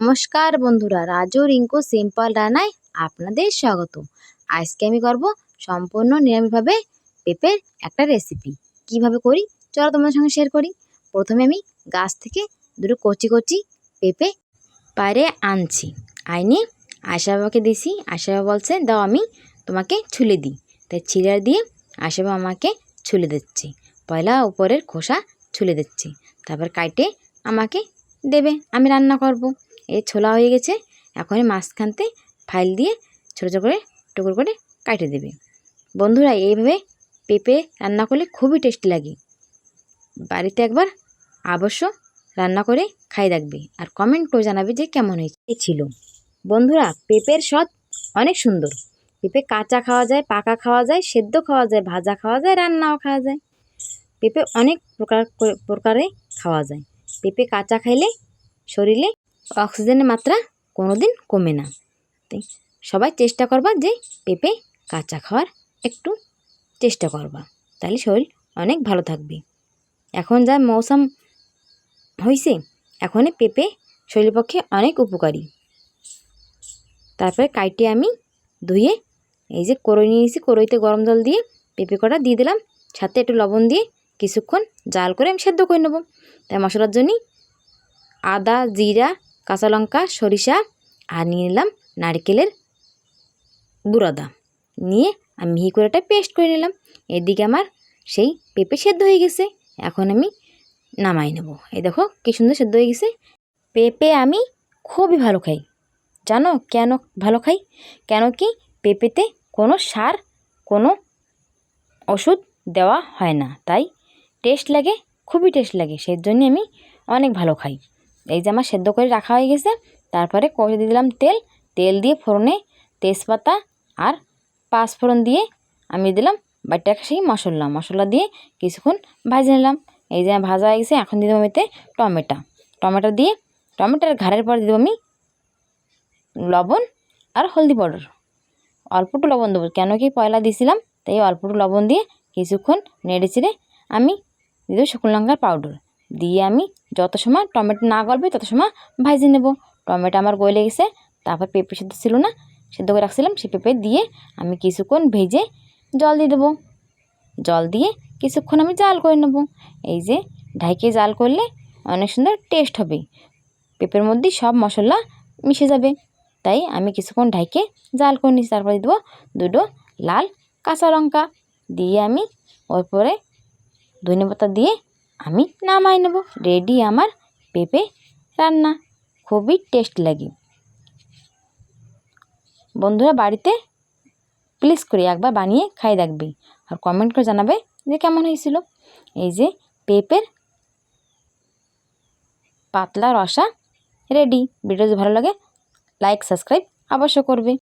নমস্কার বন্ধুরা, রাজু রিঙ্কু, সিম্পল রান্নায় আপনাদের স্বাগত আজকে আমি করব সম্পূর্ণ নিরামিষভাবে পেঁপের একটা রেসিপি কীভাবে করি? চলো তোমাদের সঙ্গে শেয়ার করি। প্রথমে আমি গাছ থেকে দুটো কচি কচি পেঁপে পায়রে আনছি। আইনে আশা বাবাকে দিছি। আশা বাবা বলছে, দাও আমি তোমাকে ছুলে দিই। তাই ছিঁড়ে দিয়ে আশা বাবা আমাকে ছুলে দিচ্ছি। পয়লা উপরের খোসা ছুলে দিচ্ছি। তারপর কাইটে আমাকে দেবে। আমি রান্না করব। এই ছোলা হয়ে গেছে, এখন মাঝখানতে ফাইল দিয়ে ছোটো ছোটো করে টুকরো করে কাটে দেবে। বন্ধুরা, এইভাবে পেঁপে রান্না করলে খুবই টেস্টি লাগে। বাড়িতে একবার অবশ্য রান্না করে খাই রাখবে আর কমেন্ট করে জানাবে যে কেমন হয়েছে। ছিল। বন্ধুরা, পেঁপের স্বাদ অনেক সুন্দর। পেঁপে কাঁচা খাওয়া যায়, পাকা খাওয়া যায়, সেদ্ধ খাওয়া যায়, ভাজা খাওয়া যায়, রান্নাও খাওয়া যায়। পেঁপে অনেক প্রকার প্রকারে খাওয়া যায়। পেঁপে কাঁচা খাইলে শরীরে অক্সিজেনের মাত্রা কোনো দিন কমে না। তাই সবাই চেষ্টা করবা যে পেঁপে, কাঁচা খাওয়ার একটু চেষ্টা করবা। তাহলে শরীর অনেক ভালো থাকবে। এখন যা মৌসুম হয়েছে এখনই পেঁপে শরীরের পক্ষে অনেক উপকারী। তারপরে কাইটে আমি ধুয়ে, এই যে করই নিয়েছি করইতে গরম জল দিয়ে পেঁপে কটা দিয়ে দিলাম। সাথে একটু লবণ দিয়ে কিছুক্ষণ জাল করে আমি সেদ্ধ করে নেব। তাই মশলার জন্যই আদা, জিরা কাঁচা লঙ্কা, সরিষা আর নিয়ে নিলাম নারকেলের গুঁড়াদা নিয়ে আমি মিহি করে একটা পেস্ট করে নিলাম। এদিকে আমার সেই পেঁপে সেদ্ধ হয়ে গেছে। এখন আমি নামাই নেব। এই দেখো কী সুন্দর সেদ্ধ হয়ে গেছে। পেঁপে আমি খুবই ভালো খাই। জানো কেন ভালো খাই? কেন কি পেঁপেতে কোনো সার, কোনো ওষুধ দেওয়া হয় না। তাই টেস্ট লাগে, খুবই টেস্ট লাগে। সেই জন্যে আমি অনেক ভালো খাই। এই যে আমার সেদ্ধ করে রাখা হয়ে গেছে। তারপরে কষে দিয়ে দিলাম তেল। তেল দিয়ে ফোড়নে তেজপাতা আর পাঁচ ফোড়ন দিয়ে আমি দিলাম বাটা সেই মশলা। মশলা দিয়ে কিছুক্ষণ ভাজে নিলাম। এই যে ভাজা হয়ে গেছে, এখন দিয়ে দেবো এতে টমেটো। টমেটো দিয়ে, টমেটোর ঘাড়ের পর দেবো আমি লবণ আর হলদি পাউডার। অল্পটু লবণ দেবো, কেন কি পয়লা দিয়েছিলাম, তাই অল্পটু লবণ দিয়ে কিছুক্ষণ নেড়ে চেড়ে আমি দিয়ে দেবো শুকনো লঙ্কার পাউডার। দিয়ে আমি যত সময় টমেটো না গলবে, তত সময় ভাজে নেব। টমেটো আমার গলে গেছে, তারপর পেঁপে সেদ্ধ ছিল না, সেদ্ধ করে রাখছিলাম, সে পেঁপে দিয়ে আমি কিছুক্ষণ ভেজে জল দিয়ে দেবো। জল দিয়ে কিছুক্ষণ আমি জাল করে নেব। এই যে ঢাইকে জাল করলে অনেক সুন্দর টেস্ট হবে। পেঁপের মধ্যে সব মশলা মিশে যাবে। তাই আমি কিছুক্ষণ ঢাইকে জাল করে নিচ্ছি তারপরে দেবো দুটো লাল কাঁচা লঙ্কা। দিয়ে আমি ওর পরে ধনে পাতা দিয়ে আমি নামাই নেব। রেডি আমার পেঁপে রান্না। খুবই টেস্ট লাগে। বন্ধুরা বাড়িতে প্লিজ করে একবার বানিয়ে খাই দেখবে। আর কমেন্ট করে জানাবে যে কেমন হয়েছিল। এই যে পেঁপের পাতলা রসা রেডি। ভিডিও যদি ভালো লাগে লাইক সাবস্ক্রাইব অবশ্য করবে।